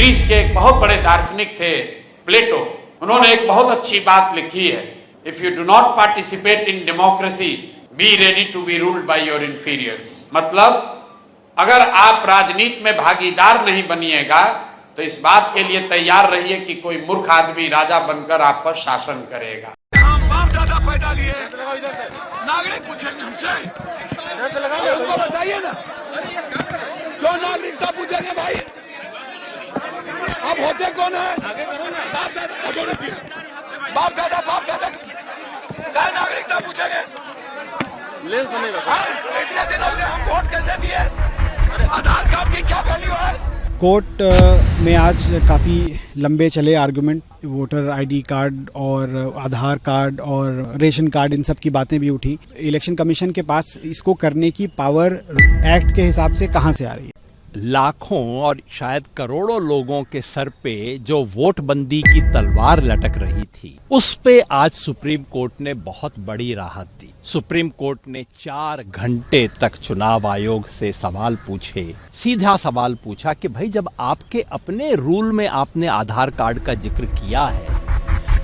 Greece के एक बहुत बड़े दार्शनिक थे, प्लेटो। उन्होंने एक बहुत अच्छी बात लिखी है। If you do not participate in democracy be ready to be ruled by your inferiors मतलब अगर आप राजनीति में भागीदार नहीं बनिएगा तो इस बात के लिए तैयार रहिए कि कोई मूर्ख आदमी राजा बनकर आप पर शासन करेगा। हम बाप दादा पैदा लिए नागरिक पूछेंगे हमसे। बताइए ना। नागरिकता पूछेंगे भाई? होते कौन है? बाप दादा बाप दादा बाप दादा क्या नागरिकता पूछेंगे? हाँ? इतने दिनों से हम वोट कैसे दिए? आधार कार्ड की क्या वैल्यू है? कोर्ट में आज काफ़ी लंबे चले आर्गुमेंट वोटर आईडी कार्ड और आधार कार्ड और रेशन कार्ड इन सब की बातें भी उठी। इलेक्शन कमीशन के पास इसको करने की पावर एक्ट के हिसाब से कहाँ से आ रही है? लाखों और शायद करोड़ों लोगों के सर पे जो वोट बंदी की तलवार लटक रही थी उस पे आज सुप्रीम कोर्ट ने बहुत बड़ी राहत दी सुप्रीम कोर्ट ने चार घंटे तक चुनाव आयोग से सवाल पूछे सीधा सवाल पूछा कि भाई जब आपके अपने रूल में आपने आधार कार्ड का जिक्र किया है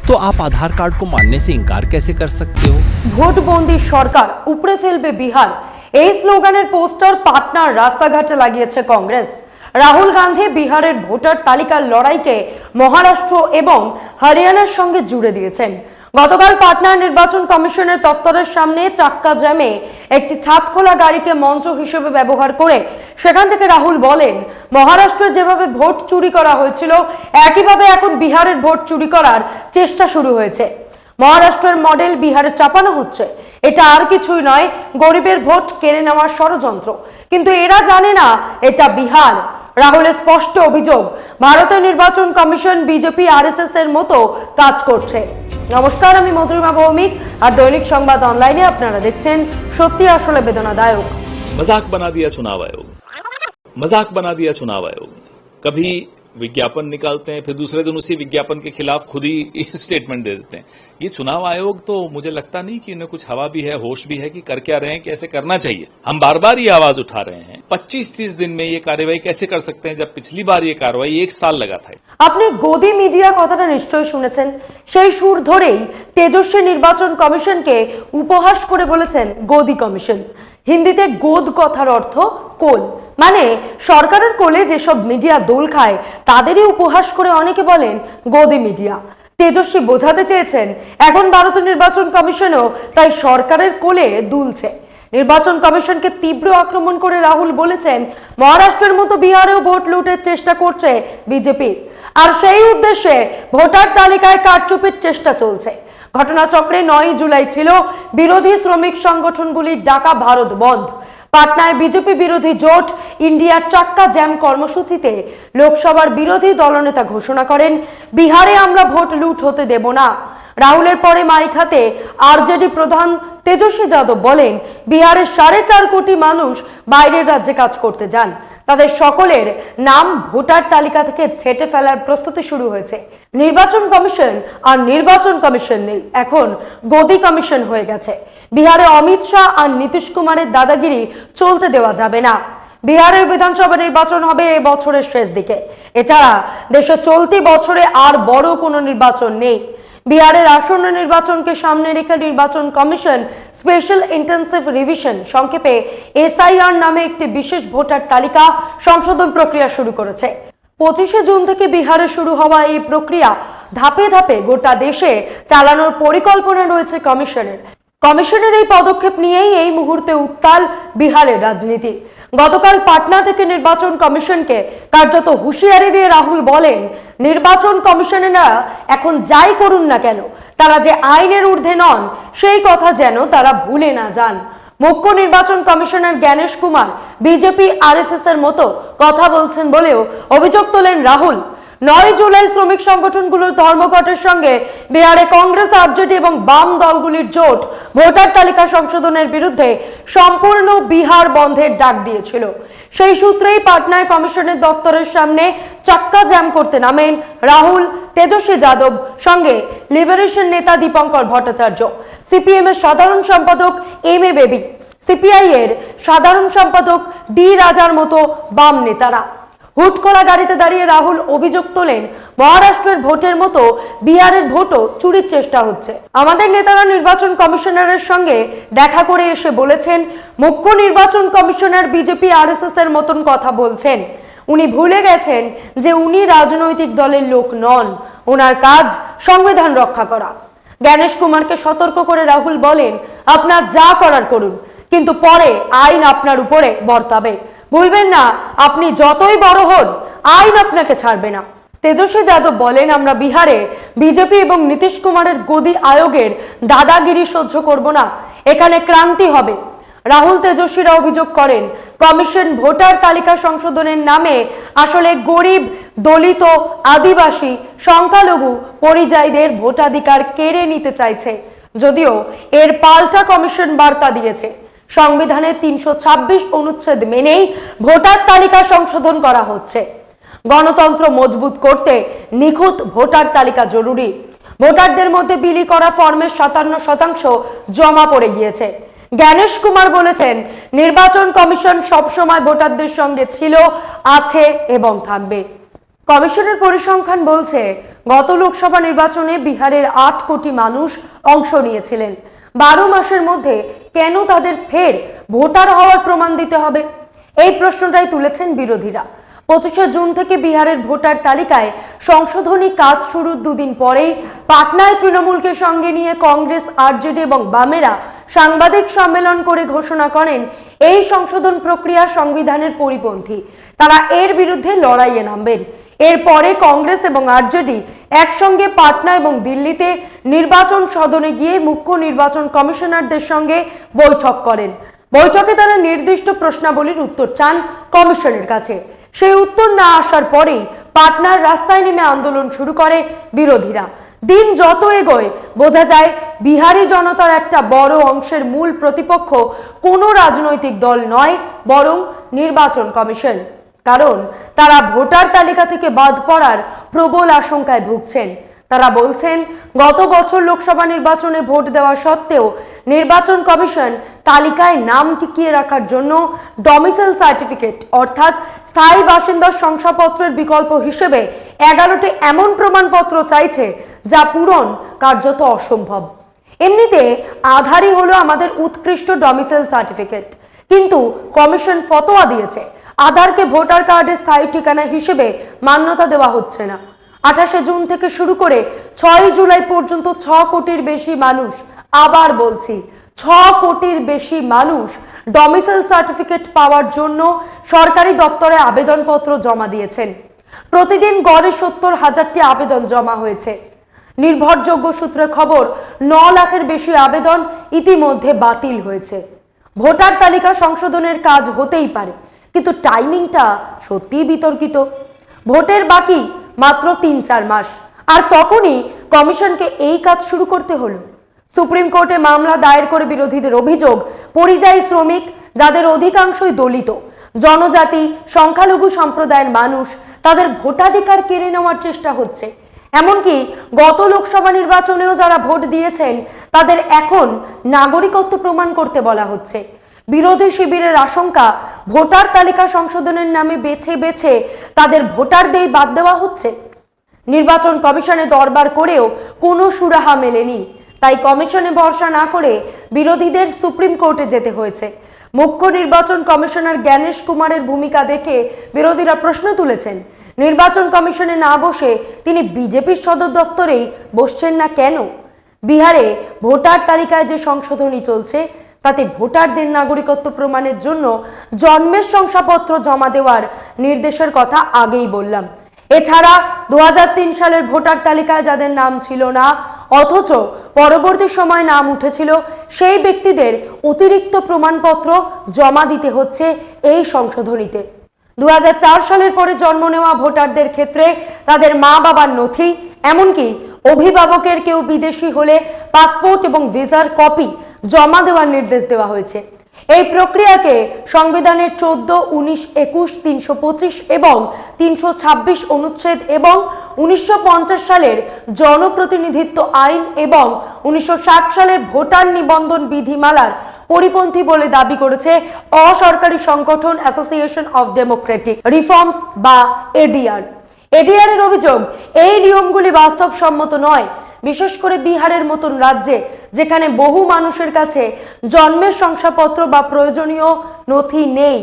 तो आप आधार कार्ड को मानने से इनकार कैसे कर सकते हो ভোটবন্দি সরকার উপড়ে ফেলবে বিহার এই স্লোগানের পোস্টার পাটনার রাস্তাঘাটে লাগিয়েছে কংগ্রেস। রাহুল গান্ধী বিহারের ভোটার তালিকার লড়াইকে মহারাষ্ট্র এবং হরিয়ানার সঙ্গে জুড়ে দিয়েছেন। গতকাল পাটনার নির্বাচন কমিশনের দফতরের সামনে চাক্কা জ্যামে একটি ছাদ খোলা গাড়িকে মঞ্চ হিসেবে ব্যবহার করে সেখান থেকে রাহুল বলেন, মহারাষ্ট্রে যেভাবে ভোট চুরি করা হয়েছিল, একইভাবে এখন বিহারের ভোট চুরি করার চেষ্টা শুরু হয়েছে। মহারাষ্ট্রের মডেল বিহারে চাপানো হচ্ছে এটা আর কিছুই নয় গরিবের ভোট কেড়ে নেওয়ার ষড়যন্ত্র কিন্তু এরা জানে না এটা বিহার রাহুলের স্পষ্ট অভিযোগ ভারতের নির্বাচন কমিশন বিজেপি আরএসএস এর মতো কাজ করছে নমস্কার আমি মধুরিমা ভৌমিক আর দৈনিক সংবাদ অনলাইনে আপনারা দেখছেন সত্যি আসলে বেদনাদায়ক मजाक बना दिया चुनाव आयोग मजाक बना दिया चुनाव आयोग कभी विज्ञापन निकालते हैं फिर दूसरे दिन उसी विज्ञापन के खिलाफ खुद ही स्टेटमेंट दे देते हैं ये चुनाव आयोग तो मुझे लगता नहीं कि इन्हें कुछ हवा भी है होश भी है कि कर क्या रहे हैं कैसे करना चाहिए हम बार बार ये आवाज उठा रहे हैं 25-30 दिन में ये कार्यवाही कैसे कर सकते हैं जब पिछली बार ये कार्रवाई एक साल लगा था আপনি গদি মিডিয়া কথাটা নিশ্চয়ই শুনেছেন সেই সুর ধরেই তেজস্বী নির্বাচন কমিশনকে উপহাস করে বলেছেন গদি কমিশন হিন্দিতে গোদ কথার অর্থ কোল মানে সরকারের কোলে যেসব মিডিয়া দোল খায়, তাদেরই উপহাস করে অনেকে বলেন গদি মিডিয়া। তেজস্বী বোঝাতে চেয়েছেন, এখন ভারতের নির্বাচন কমিশনও তাই সরকারের কোলে দুলছে। নির্বাচন কমিশনকে তীব্র আক্রমণ করে রাহুল বলেছেন, মহারাষ্ট্রের মতো বিহারেও ভোট লুটের চেষ্টা করছে বিজেপি। আর সেই উদ্দেশ্যে ভোটার তালিকায় কারচুপির চেষ্টা চলছে। ঘটনাচক্রে নয় জুলাই ছিল বিরোধী শ্রমিক সংগঠনগুলির ডাকা ভারত বন্ধ। পাটনায় বিজেপি বিরোধী জোট ইন্ডিয়ার চাক্কা জ্যাম কর্মসূচিতে লোকসভার বিরোধী দলনেতা ঘোষণা করেন, বিহারে আমরা ভোট লুট হতে দেব না। রাহুলের পরে মারিখাতে আরজেডি প্রধান তেজস্বী যাদব বলেন বিহারের সাড়ে চার কোটি মানুষ বাইরের রাজ্যে কাজ করতে যান। তাদের সকলের নাম ভোটার তালিকা থেকে ছেটে ফেলার প্রস্তুতি শুরু হয়েছে। নির্বাচন কমিশন আর নির্বাচন কমিশন নেই, এখন গদি কমিশন হয়ে গেছে। বিহারে অমিত শাহ আর নীতিশ কুমারের দাদাগিরি চলতে দেওয়া যাবে না। বিহারের বিধানসভা নির্বাচন হবে এ বছরের শেষ দিকে। এছাড়া দেশে চলতি বছরে আর বড় কোনো নির্বাচন নেই। বিহারের আসন্ন নির্বাচনকে সামনে রেখে নির্বাচন কমিশন স্পেশাল ইন্টেন্সিভ রিভিশন সংক্ষেপে এসআইআর নামে একটি বিশেষ ভোটার তালিকা সংশোধন প্রক্রিয়া শুরু করেছে। পঁচিশে জুন থেকে বিহারে শুরু হওয়া এই প্রক্রিয়া ধাপে ধাপে গোটা দেশে চালানোর পরিকল্পনা রয়েছে কমিশনের। কমিশনের এই পদক্ষেপ নিয়েই এই মুহূর্তে উত্তাল বিহারের রাজনীতি। গতকাল পাটনা থেকে নির্বাচন কমিশনকে কার্যত হুঁশিয়ারি দিয়ে রাহুল বলেন, নির্বাচন কমিশনেরা এখন যাই করুন না কেন, তারা যে আইনের ঊর্ধ্বে নন, সেই কথা যেন তারা ভুলে না যান। মুখ্য নির্বাচন commissioner Gyanesh Kumar, BJP RSS এর মতো কথা বলছেন বলেও অভিযোগ তোলেন রাহুল। নয় জুলাই শ্রমিক সংগঠনগুলোর ধর্মঘটের সঙ্গে বিহারে কংগ্রেস, আরজেডি এবং বাম দলগুলির জোট ভোটার তালিকা সংশোধনের বিরুদ্ধে সম্পূর্ণ বিহার বন্ধের ডাক দিয়েছিল। সেই সূত্রেই পাটনায় কমিশনের দপ্তরের সামনে চাক্কা জ্যাম করতে নামেন রাহুল তেজস্বী যাদব, সঙ্গে লিবারেশন নেতা দীপঙ্কর ভট্টাচার্য। সিপিএম এর সাধারণ সম্পাদক এম এ বেবি। সিপিআই এর সাধারণ সম্পাদক ডি রাজার মতো বাম নেতারা। হুট করা গাড়িতে দাঁড়িয়ে রাহুল অভিযোগ তোলেন, মহারাষ্ট্রের ভোটের মতো বিহারের ভোটও চুরির চেষ্টা হচ্ছে। আমাদের নেতারা নির্বাচন কমিশনারের সঙ্গে দেখা করে এসে বলেছেন, মুখ্য নির্বাচন কমিশনার বিজেপি আরএসএস এর মতন কথা বলছেন। উনি ভুলে গেছেন যে উনি রাজনৈতিক দলের লোক নন, ওনার কাজ সংবিধান রক্ষা করা। জ্ঞানেশ কুমারকে সতর্ক করে রাহুল বলেন, আপনার যা করার করুন, কিন্তু পরে আইন আপনার উপরে বর্তাবে। ভুলবেন না, আপনি যতই বড় হন, আইন আপনাকে ছাড়বে না। তেজস্বী যাদব বলেন, আমরা বিহারে বিজেপি এবং নীতিশ কুমারের গদি আয়োগের দাদাগিরি সহ্য করব না, এখানে ক্রান্তি হবে। রাহুল তেজস্বীরা অভিযোগ করেন, কমিশন ভোটার তালিকা সংশোধনের নামে আসলে গরিব, দলিত, আদিবাসী, সংখ্যালঘু পরিযায়ীদের ভোটাধিকার কেড়ে নিতে চাইছে। যদিও এর পাল্টা কমিশন বার্তা দিয়েছে। সংবিধানের তিনশো ছাব্বিশ অনুচ্ছেদ মেনেই ভোটার তালিকা সংশোধন করা হচ্ছে। গণতন্ত্র মজবুত করতে নিখুঁত ভোটার তালিকা জরুরি। ভোটারদের মধ্যে বিলি করা ফর্মের সাতান্ন শতাংশ জমা পড়ে গিয়েছে। জ্ঞানেশ কুমার বলেছেন, নির্বাচন কমিশন সবসময় ভোটারদের সঙ্গে ছিল, আছে এবং থাকবে। কমিশনের পরিসংখ্যান বলছে, গত লোকসভা নির্বাচনে বিহারের আট কোটি মানুষ অংশ নিয়েছিলেন। বারো মাসের মধ্যে কেন তাদের ফের ভোটার হওয়ার প্রমাণ দিতে হবে? এই প্রশ্নটাই তুলেছেন বিরোধীরা। পঁচিশে জুন থেকে বিহারের ভোটার তালিকায় সংশোধনী কাজ শুরুর দুদিন পরেই পাটনায় তৃণমূলকে সঙ্গে নিয়ে কংগ্রেস, আরজেডি এবং বামেরা সাংবাদিক সম্মেলন করে ঘোষণা করেন এই সংশোধন প্রক্রিয়া সংবিধানের পরিপন্থী। তারা এর বিরুদ্ধে লড়াইয়ে নামবেন। এরপরে কংগ্রেস এবং আরজেডি একসঙ্গে পাটনা এবং দিল্লিতে নির্বাচন সদনে গিয়ে মুখ্য নির্বাচন কমিশনারদের সঙ্গে বৈঠক করেন। বৈঠকে তারা নির্দিষ্ট প্রশ্নাবলীর উত্তর চান কমিশনের কাছে। সেই উত্তর না আসার পরেই পাটনার রাস্তায় নেমে আন্দোলন শুরু করে বিরোধীরা। দিন যত এগোয়, বোঝা যায় বিহারি জনতার একটা বড় অংশের মূল প্রতিপক্ষ কোনো রাজনৈতিক দল নয়, বরং নির্বাচন কমিশন। কারণ তারা ভোটার তালিকা থেকে বাদ পড়ার প্রবল আশঙ্কায় ভুগছেন। তারা বলছেন, গত বছর লোকসভা নির্বাচনে ভোট দেওয়া সত্ত্বেও নির্বাচন কমিশন তালিকায় নাম টিকিয়ে রাখার জন্য ডমিসাইল সার্টিফিকেট, অর্থাৎ স্থায়ী বাসিন্দার শংসাপত্রের বিকল্প হিসেবে এগারোটি এমন প্রমাণপত্র চাইছে যা পূরণ কার্যত অসম্ভব। এমনিতে আধারই হলো আমাদের উৎকৃষ্ট ডমিসাইল সার্টিফিকেট। কিন্তু কমিশন ফতোয়া দিয়েছে আধারকে ভোটার কার্ডের স্থায়ী ঠিকানা হিসেবে মান্যতা দেওয়া হচ্ছে না। আঠাশে জুন থেকে শুরু করে ছয় জুলাই পর্যন্ত ছ কোটির বেশি মানুষ, আবার বলছি, ছ কোটির বেশি মানুষ ডমিসাইল সার্টিফিকেট পাওয়ার জন্য সরকারি দপ্তরে আবেদনপত্র জমা দিয়েছেন। প্রতিদিন গড়ে সত্তর হাজারটি আবেদন জমা হয়েছে। নির্ভরযোগ্য সূত্রে খবর, ন লাখের বেশি আবেদন ইতিমধ্যে বাতিল হয়েছে। ভোটার তালিকা সংশোধনের কাজ হতেই পারে। কিন্তু টাইমিংটা সত্যিই বিতর্কিত। ভোটের বাকি মাত্র তিন চার মাস। আর তখনই কমিশনকে এই কাজ শুরু করতে হলো। সুপ্রিম কোর্টে মামলা দায়ের করে বিরোধীদের অভিযোগ, পরিযায়ী শ্রমিক যাদের অধিকাংশই দলিত, জনজাতি, সংখ্যালঘু সম্প্রদায়ের মানুষ, তাদের ভোটাধিকার কেড়ে নেওয়ার চেষ্টা হচ্ছে। এমনকি গত লোকসভা নির্বাচনেও যারা ভোট দিয়েছেন, তাদের এখন নাগরিকত্ব প্রমাণ করতে বলা হচ্ছে। বিরোধী শিবিরের আশঙ্কা, ভোটার তালিকা সংশোধনের নামে বেছে বেছে তাদের ভোটারদের বাদ দেওয়া হচ্ছে। নির্বাচন কমিশনে দরবার করেও কোনো সুরাহা মেলেনি। তাই কমিশনে ভরসা না করে বিরোধীদের সুপ্রিম কোর্টে যেতে হয়েছে। মুখ্য নির্বাচন কমিশনার জ্ঞানেশ কুমারের ভূমিকা দেখে বিরোধীরা প্রশ্ন তুলেছেন, নির্বাচন কমিশনে না বসে তিনি বিজেপির সদর দফতরেই বসছেন না কেন? বিহারে ভোটার তালিকায় যে সংশোধনী চলছে তাতে ভোটারদের নাগরিকত্ব প্রমাণের জন্য জন্মের শংসাপত্র জমা দেওয়ার নির্দেশের কথা আগেই বললাম। এছাড়া দু হাজার তিন সালের ভোটার তালিকায় যাদের নাম ছিল না, অথচ পরবর্তী সময় নাম উঠেছিল, সেই ব্যক্তিদের অতিরিক্ত প্রমাণপত্র জমা দিতে হচ্ছে এই সংশোধনীতে। দু সালের পরে জন্ম নেওয়া ভোটারদের ক্ষেত্রে তাদের মা বাবার নথি, এমনকি অভিভাবকের কেউ বিদেশি হলে পাসপোর্ট এবং ভিসার কপি জমা দেওয়ার নির্দেশ দেওয়া হয়েছে। এই প্রক্রিয়াকে সংবিধানের চোদ্দ, উনিশ, একুশ, তিনশো পঁচিশ এবং তিনশো ছাব্বিশ অনুচ্ছেদ এবং উনিশশো পঞ্চাশ সালের জনপ্রতিনিধিত্ব আইন এবং উনিশশো ষাট সালের ভোটার নিবন্ধন বিধিমালার পরিপন্থী বলে দাবি করেছে অসরকারি সংগঠন অ্যাসোসিয়েশন অফ ডেমোক্রেটিক রিফর্মস বা এডিআর এডিআর এর অভিযোগ, এই নিয়মগুলি বাস্তবসম্মত নয়। বিশেষ করে বিহারের মতন রাজ্যে, যেখানে বহু মানুষের কাছে জন্মের শংসাপত্র বা প্রয়োজনীয় নথি নেই।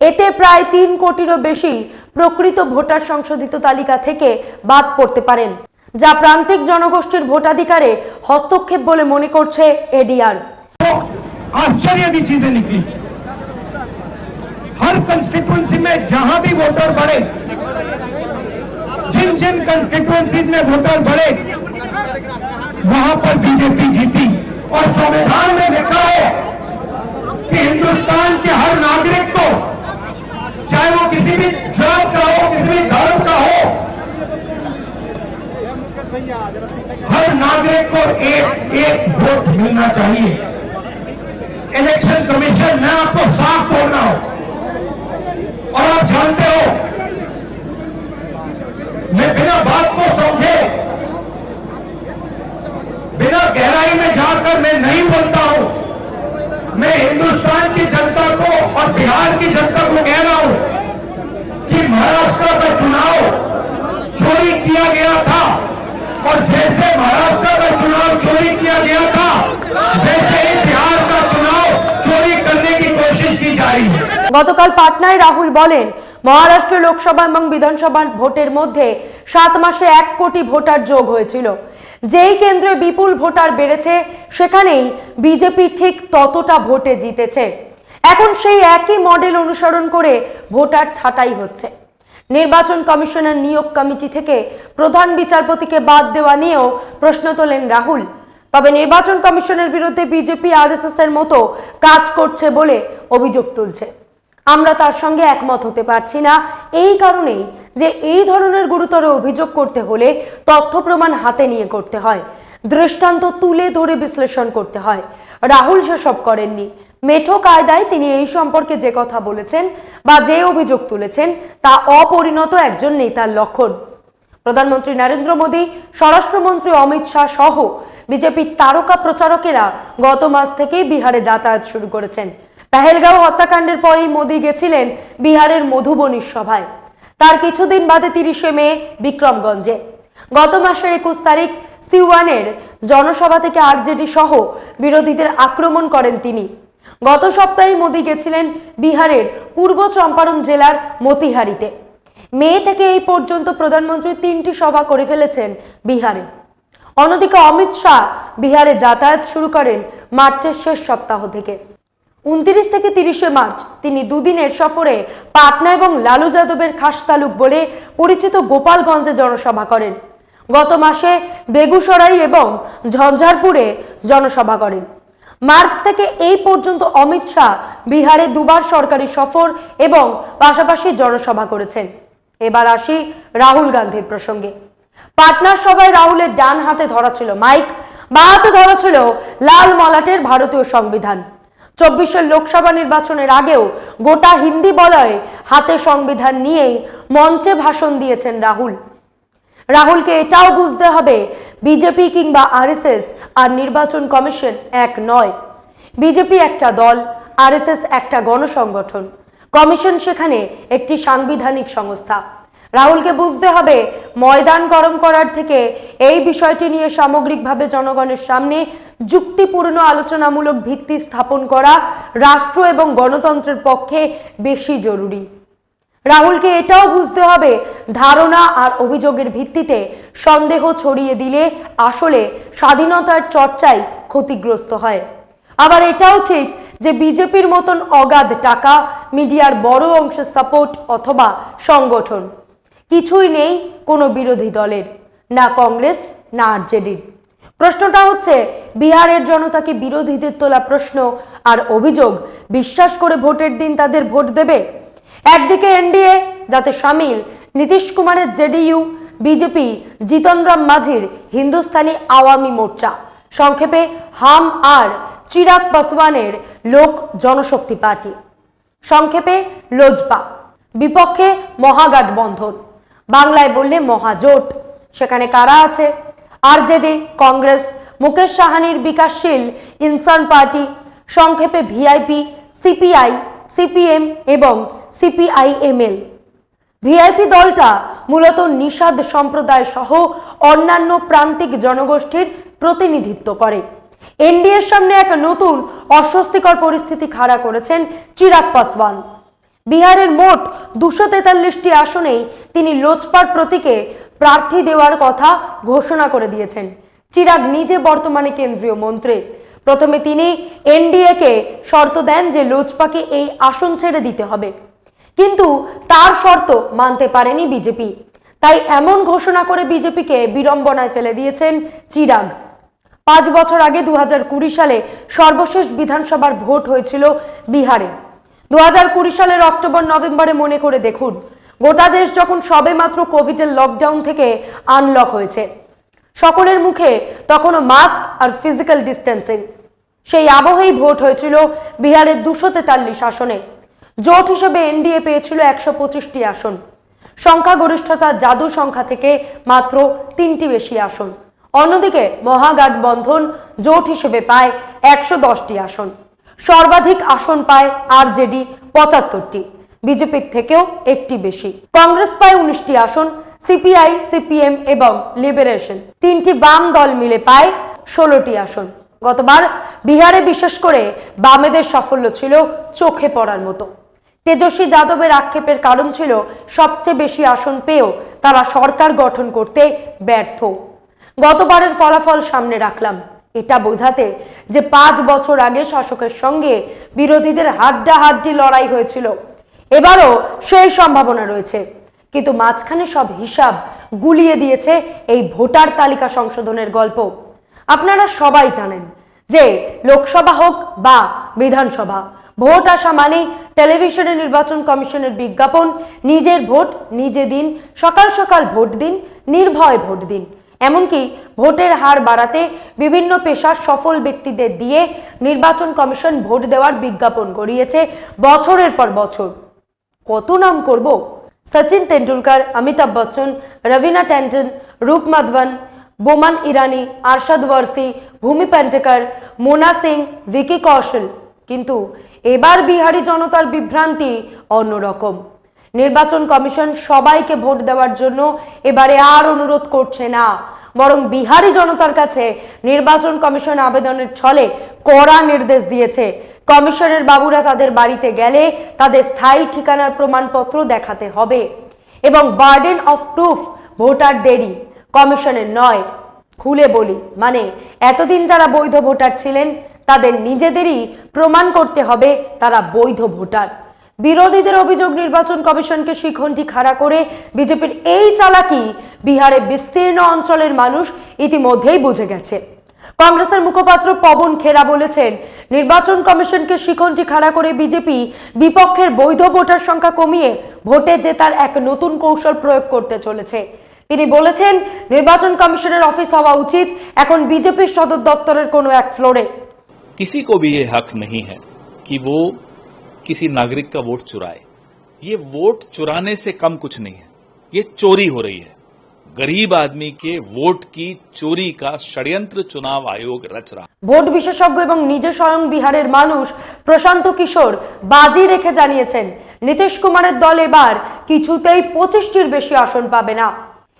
এতে প্রায় তিন কোটিরও বেশি প্রকৃত ভোটার সংশোধিত তালিকা থেকে বাদ পড়তে পারেন, যা প্রান্তিক জনগোষ্ঠীর ভোটাধিকারে হস্তক্ষেপ বলে মনে করছে এডিআর आश्चर्य की चीज़ें निकली। हर कंस्टिट्यूंसी में जहाँ भी वोटर बढ़े, जिन जिन कंस्टिट्यूंसीज में वोटर बढ़े, वहाँ पर बीजेपी जीती और संविधान में लिखा है कि हिंदुस्तान के हर नागरिक को, चाहे वो किसी भी जात का हो, किसी भी धर्म का हो, हर नागरिक को एक एक वोट मिलना चाहिए। इलेक्शन कमीशन मैं आपको साफ़ बोल रहा हूँ। और आप जानते हो, मैं बिना बात को समझे, बिना गहराई में जाकर मैं नहीं बोलता हूँ। मैं हिंदुस्तान की जनता को और बिहार की जनता को कह रहा हूँ कि महाराष्ट्र का चुनाव चोरी किया गया था। और जैसे महाराष्ट्र का चुनाव चोरी किया गया था, वैसे গতকাল পাটনায় রাহুল বলেন, মহারাষ্ট্র লোকসভা এবং বিধানসভা ভোটের মধ্যে সাত মাসে এক কোটি ভোটার যোগ হয়েছিল। যেই কেন্দ্রে বিপুল ভোটার বেড়েছে, সেখানেই বিজেপি ঠিক ততটা ভোটে জিতেছে। এখন সেই একই মডেল অনুসরণ করে ভোটার ছাঁটাই হচ্ছে। নির্বাচন কমিশনের নিয়োগ কমিটি থেকে প্রধান বিচারপতিকে বাদ দেওয়া নিয়েও প্রশ্ন তোলেন রাহুল। তবে নির্বাচন কমিশনের বিরুদ্ধে বিজেপি আরএসএস এর মতো কাজ করছে বলে অভিযোগ তুলছে। আমরা তার সঙ্গে একমত হতে পারছি না। এই কারণেই যে এই ধরনের গুরুতর অভিযোগ করতে হলে তথ্য প্রমাণ হাতে নিয়ে করতে হয়। দৃষ্টান্ত তুলে ধরে বিশ্লেষণ করতে হয়। রাহুল সেসব করেননি। মেঠো কায়দায় তিনি এই সম্পর্কে যে কথা বলেছেন বা যে অভিযোগ তুলেছেন তা অপরিণত একজন নেতার লক্ষণ। প্রধানমন্ত্রী নরেন্দ্র মোদী, স্বরাষ্ট্রমন্ত্রী অমিত শাহ সহ বিজেপির তারকা প্রচারকেরা গত মাস থেকেই বিহারে যাতায়াত শুরু করেছেন। পেহেলগাঁও হত্যাকাণ্ডের পরেই মোদী গেছিলেন বিহারের মধুবনীর সভায়। তার কিছুদিন বাদে তিরিশে মে বিক্রমগঞ্জে। গত মাসের একুশ তারিখ সিওয়ানের জনসভা থেকে আরজেডি সহ বিরোধীদের আক্রমণ করেন তিনি। গত সপ্তাহে মোদী গেছিলেন বিহারের পূর্ব চম্পারণ জেলার মতিহারিতে। মে থেকে এই পর্যন্ত প্রধানমন্ত্রী তিনটি সভা করে ফেলেছেন বিহারে। অন্যদিকে অমিত শাহ বিহারে যাতায়াত শুরু করেন মার্চের শেষ সপ্তাহ থেকে। উনত্রিশ থেকে তিরিশে মার্চ তিনি দুদিনের সফরে পাটনা এবং লালু যাদবের খাস তালুক বলে পরিচিত গোপালগঞ্জে জনসভা করেন। গত মাসে বেগুসরাই এবং ঝঞ্ঝারপুরে জনসভা করেন। মার্চ থেকে এই পর্যন্ত অমিত শাহ বিহারে দুবার সরকারি সফর এবং পাশাপাশি জনসভা করেছেন। এবার আসি রাহুল গান্ধীর প্রসঙ্গে। পাটনার সভায় রাহুলের ডান হাতে ধরা ছিল মাইক, বা হাতে ধরা ছিল লাল মলাটের ভারতীয় সংবিধান। চব্বিশের লোকসভা নির্বাচনের আগেও গোটা হিন্দি বলয়ে হাতে সংবিধান নিয়েই মঞ্চে ভাষণ দিয়েছেন রাহুল। রাহুলকে এটাও বুঝতে হবে, বিজেপি কিংবা আরএসএস আর নির্বাচন কমিশন এক নয়। বিজেপি একটা দল, আরএসএস একটা গণসংগঠন। কমিশন সেখানে একটি সাংবিধানিক সংস্থা। রাহুলকে বুঝতে হবে ময়দান গরম করার থেকে এই বিষয়টি নিয়ে সামগ্রিকভাবে জনগণের সামনে যুক্তিপূর্ণ আলোচনামূলক ভিত্তি স্থাপন করা রাষ্ট্র এবং গণতন্ত্রের পক্ষে বেশি জরুরি। রাহুলকে এটাও বুঝতে হবে, ধারণা আর অভিযোগের ভিত্তিতে সন্দেহ ছড়িয়ে দিলে আসলে স্বাধীনতার চর্চাই ক্ষতিগ্রস্ত হয়। আবার এটাও ঠিক যে বিজেপির মতন অগাধ টাকা, মিডিয়ার বড় অংশের সাপোর্ট অথবা সংগঠন কিছুই নেই কোনো বিরোধী দলের, না কংগ্রেস, না আরজেডির প্রশ্নটা হচ্ছে, বিহারের জনতাকে বিরোধীদের তোলা প্রশ্ন আর অভিযোগ বিশ্বাস করে ভোটের দিন তাদের ভোট দেবে? একদিকে এনডিএ, যাতে সামিল, নীতিশ কুমারের জেডিইউ, বিজেপি, জিতন রাম মাঝির হিন্দুস্তানি আওয়ামী মোর্চা। সংক্ষেপে, হাম আর চিরাগ পাসওয়ানের লোক জনশক্তি পার্টি। সংক্ষেপে, লোজপা। বিপক্ষে মহাগাঠবন্ধন বাংলায় বললে মহাজোট। সেখানে কারা আছে? আরজেডি, কংগ্রেস, মুকেশ সাহানির বিকাশশীল ইনসান পার্টি, সংক্ষেপে ভিআইপি, সিপিআই, সিপিএম এবং সিপিআইএমএল। ভিআইপি দলটা মূলত নিষাদ সম্প্রদায় সহ অন্যান্য প্রান্তিক জনগোষ্ঠীর প্রতিনিধিত্ব করে। এনডিএর সামনে এক নতুন অস্বস্তিকর পরিস্থিতি খাড়া করেছেন চিরাগ পাসওয়ান। বিহারের মোট দুশো তেতাল্লিশটি আসনেই তিনি লোজপার প্রতীকে প্রার্থী দেওয়ার কথা ঘোষণা করে দিয়েছেন। চিরাগ নিজে বর্তমানে কেন্দ্রীয় মন্ত্রী। প্রথমে তিনি এনডিএকে শর্ত দেন যে লোজপাকে এই আসন ছেড়ে দিতে হবে। কিন্তু তার শর্ত মানতে পারেনি বিজেপি। তাই এমন ঘোষণা করে বিজেপিকে বিড়ম্বনায় ফেলে দিয়েছেন চিরাগ। পাঁচ বছর আগে দু হাজার কুড়ি সালে সর্বশেষ বিধানসভার ভোট হয়েছিল বিহারে। দু হাজার কুড়ি সালের অক্টোবর, নভেম্বরে মনে করে দেখুন, গোটা দেশ যখন সবেমাত্র কোভিডের লকডাউন থেকে আনলক হয়েছে। সকলের মুখে তখনও মাস্ক আর ফিজিক্যাল ডিস্টেন্সিং সেই আবহেই ভোট হয়েছিল বিহারের দুশো তেতাল্লিশ আসনে। জোট হিসেবে এনডিএ পেয়েছিল একশো পঁচিশটি আসন। সংখ্যাগরিষ্ঠতা জাদু সংখ্যা থেকে মাত্র তিনটি বেশি আসন। অন্যদিকে মহাগাঠবন্ধন জোট হিসেবে পায় একশো দশটি আসন। সর্বাধিক আসন পায় আরজেডি পঁচাত্তরটি। বিজেপির থেকেও একটি বেশি। কংগ্রেস পায় উনিশটি আসন, সিপিআই, সিপিএম এবং লিবারেশন। তিনটি বাম দল মিলে পায় ষোলোটি আসন। গতবার বিহারে বিশেষ করে বামেদের সাফল্য ছিল চোখে পড়ার মতো। তেজস্বী যাদবের আক্ষেপের কারণ ছিল সবচেয়ে বেশি আসন পেয়েও তারা সরকার গঠন করতে ব্যর্থ। গতবারের ফলাফল সামনে রাখলাম। এটা বোঝাতে যে পাঁচ বছর আগে শাসকের সঙ্গে বিরোধীদের হাড্ডাহাড্ডি লড়াই হয়েছিল। এবারও সেই সম্ভাবনা রয়েছে। কিন্তু মাঝখানে সব হিসাব গুলিয়ে দিয়েছে এই ভোটার তালিকা সংশোধনের গল্প। আপনারা সবাই জানেন যে লোকসভা হোক বা বিধানসভা, ভোট আসা মানেই টেলিভিশনে নির্বাচন কমিশনের বিজ্ঞাপন, নিজের ভোট, নিজে দিন, সকাল সকাল ভোট দিন, নির্ভয় ভোট দিন। এমনকি ভোটের হার বাড়াতে বিভিন্ন পেশার সফল ব্যক্তিদের দিয়ে নির্বাচন কমিশন ভোট দেওয়ার বিজ্ঞাপন গড়িয়েছে বছরের পর বছর। কত নাম করব? সচিন তেন্ডুলকর, অমিতাভ বচ্চন, রবিনা ট্যান্টন রূপ মাধবন, বোমান ইরানি, আরশাদ ওয়ারসি ভূমি পেন্টেকর মোনা সিং, ভিকি কৌশল। কিন্তু এবার বিহারি জনতার বিভ্রান্তি অন্যরকম। নির্বাচন কমিশন সবাইকে ভোট দেওয়ার জন্য এবারে আর অনুরোধ করছে না। বরং বিহারি জনতার কাছে নির্বাচন কমিশন আবেদনের ছলে কড়া নির্দেশ দিয়েছে। কমিশনের বাবুরা তাদের বাড়িতে গেলে তাদের স্থায়ী ঠিকানার প্রমাণপত্র দেখাতে হবে এবং বার্ডেন অফ প্রুফ, ভোটার দেরি। কমিশনের নয়, খুলে বলি মানে এতদিন যারা বৈধ ভোটার ছিলেন, তাদের নিজেদেরই প্রমাণ করতে হবে তারা বৈধ ভোটার। বিরোধীদের অভিযোগ নির্বাচন কমিশনকে শিখণ্ডি খাড়া করে বিজেপির এই চালাকি বিহারে বিস্তীর্ণ অঞ্চলের মানুষ ইতিমধ্যেই বুঝে গেছে কংগ্রেসের মুখপাত্র পবন খেরা বলেছেন নির্বাচন কমিশনকে শিখণ্ডি খাড়া করে বিজেপি বিপক্ষের বৈধ ভোটার সংখ্যা কমিয়ে ভোটে জেতার এক নতুন কৌশল প্রয়োগ করতে চলেছে তিনি বলেছেন নির্বাচন কমিশনের অফিস হওয়া উচিত এখন বিজেপির সদর দপ্তরের কোনো এক ফ্লোরে किसी को भी ये हक नहीं है कि वो किसी नागरिक का वोट चुराए ये वोट चुराने से कम कुछ नहीं है ये चोरी हो रही है गरीब आदमी के वोट की चोरी का षड्यंत्र चुनाव आयोग रच रहा है। ভোট বিশেষজ্ঞ এবং নিজে স্বয়ং বিহারের মানুষ প্রশান্ত কিশোর বাজি রেখে জানিয়েছেন নীতিশ কুমারের দল এবার কিছুতেই পঁচিশটির বেশি আসন পাবে না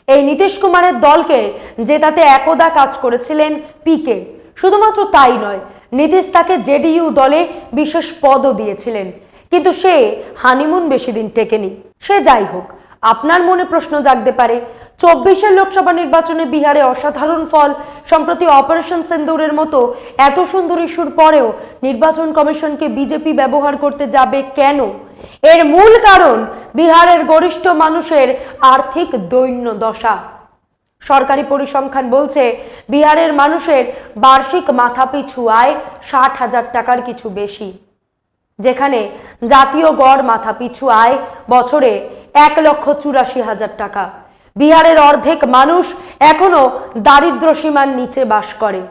এই নীতিশ কুমারের দলকে জেতাতে একদা কাজ করেছিলেন পিকে শুধুমাত্র তাই নয় নীতিশ তাকে জেডিইউ দলে বিশেষ পদও দিয়েছিলেন। কিন্তু সে হানিমুন বেশি দিন টেকেনি। সে যাই হোক, আপনার মনে প্রশ্ন জাগতে পারে, চব্বিশের লোকসভা নির্বাচনে বিহারে অসাধারণ ফল, সম্প্রতি অপারেশন সেন্দুরের মতো এত সুন্দর ইস্যুর পরেও নির্বাচন কমিশনকে বিজেপি ব্যবহার করতে যাবে কেন? এর মূল কারণ বিহারের গরিষ্ঠ মানুষের আর্থিক দৈন্য দশা সরকারি পরিসংখ্যান বলছে, বিহারের মানুষের বার্ষিক মাথাপিছু আয় ষাট হাজার টাকার কিছু বেশি, যেখানে জাতীয় গড় মাথা পিছু আয় বছরে এক লক্ষ চুরাশি হাজার টাকা। বিহারের অর্ধেক মানুষ এখনও দারিদ্র সীমার নিচে বাস করে।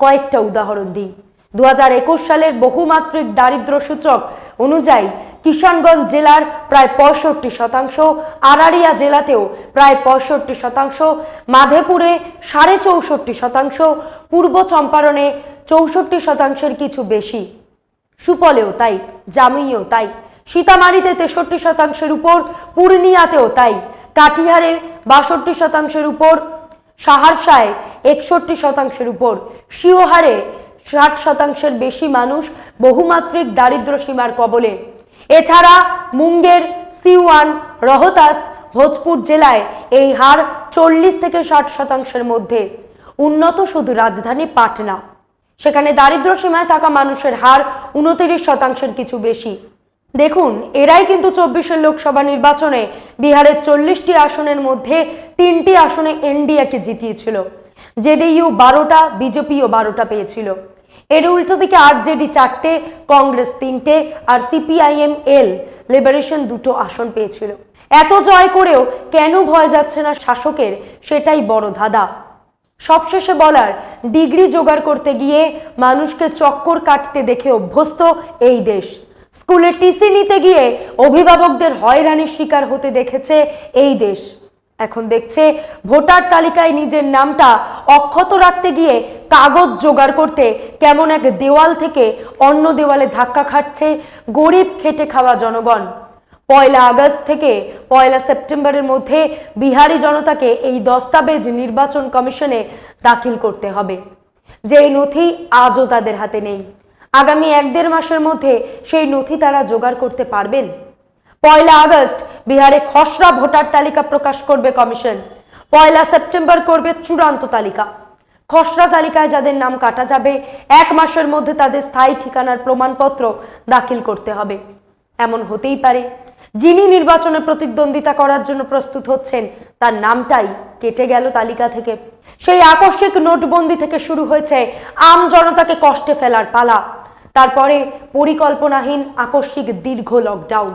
কয়েকটা উদাহরণ দিই। দু হাজার একুশ সালের বহুমাত্রিক দারিদ্র সূচক অনুযায়ী কিষানগঞ্জ জেলার প্রায় পঁয়ষট্টি শতাংশ আরারিয়া জেলাতেও প্রায় পঁয়ষট্টি শতাংশ, মাধেপুরে সাড়ে চৌষট্টি শতাংশ, পূর্ব চম্পারণে চৌষট্টি শতাংশের কিছু বেশি। সুপলেও তাই জামুইয়েও তাই, সীতামারিতে তেষট্টি শতাংশের উপর, পূর্ণিয়াতেও তাই, কাটিহারে বাষট্টি শতাংশের উপর, সাহারসায় একষট্টি শতাংশের উপর, শিওহারে ষাট শতাংশের বেশি মানুষ বহুমাত্রিক দারিদ্র সীমার কবলে। এছাড়া মুঙ্গের সিওয়ান রহতাস, ভোজপুর জেলায় এই হার চল্লিশ থেকে ষাট শতাংশের মধ্যে। উন্নত শুধু রাজধানী পাটনা। সেখানে দারিদ্র সীমায় থাকা মানুষের হার উনতিরিশ শতাংশের কিছু বেশি। দেখুন, এরাই কিন্তু চব্বিশের লোকসভা নির্বাচনে বিহারের চল্লিশটি আসনের মধ্যে তিনটি আসনে এনডিএকে জিতিয়েছিল। জেডিইউ বারোটা, বিজেপিও বারোটা পেয়েছিল। এর উল্টো দিকে আরজেডি চারটে, কংগ্রেস তিনটে আর সিপিআইএম এল, লিবারেশন দুটো আসন পেয়েছিল। এত জয় করেও কেন ভয় যাচ্ছে না শাসকের? সেটাই বড় ধাঁধা। সবশেষে বলার, ডিগ্রি জোগাড় করতে গিয়ে মানুষকে চক্কর কাটতে দেখে অভ্যস্ত এই দেশ। স্কুলে টিসি নিতে গিয়ে অভিভাবকদের হয়রানির শিকার হতে দেখেছে এই দেশ। এখন দেখছে ভোটার তালিকায় নিজের নামটা অক্ষত রাখতে গিয়ে কাগজ জোগাড় করতে কেমন এক দেওয়াল থেকে অন্য দেওয়ালে ধাক্কা খাচ্ছে গরিব খেটে খাওয়া জনগণ। পয়লা আগস্ট থেকে পয়লা সেপ্টেম্বরের মধ্যে বিহারি জনতাকে এই দস্তাবেজ নির্বাচন কমিশনে দাখিল করতে হবে। যে এই নথি আজও তাদের হাতে নেই। আগামী এক দেড় মাসের মধ্যে সেই নথি তারা জোগাড় করতে পারবেন? পয়লা আগস্ট বিহারে খসড়া ভোটার তালিকা প্রকাশ করবে কমিশন। পয়লা সেপ্টেম্বর করবে চূড়ান্ত তালিকা। খসড়া তালিকায় যাদের নাম কাটা যাবে, এক মাসের মধ্যে তাদের স্থায়ী ঠিকানার প্রমাণপত্র দাখিল করতে হবে। এমন হতেই পারে, যিনি নির্বাচনে প্রতিদ্বন্দ্বিতা করার জন্য প্রস্তুত হচ্ছেন, তার নামটাই কেটে গেল তালিকা থেকে। সেই আকস্মিক নোটবন্দি থেকে শুরু হয়েছে, আম জনতাকে কষ্টে ফেলার পালা। তারপরে পরিকল্পনাহীন, আকস্মিক দীর্ঘ লকডাউন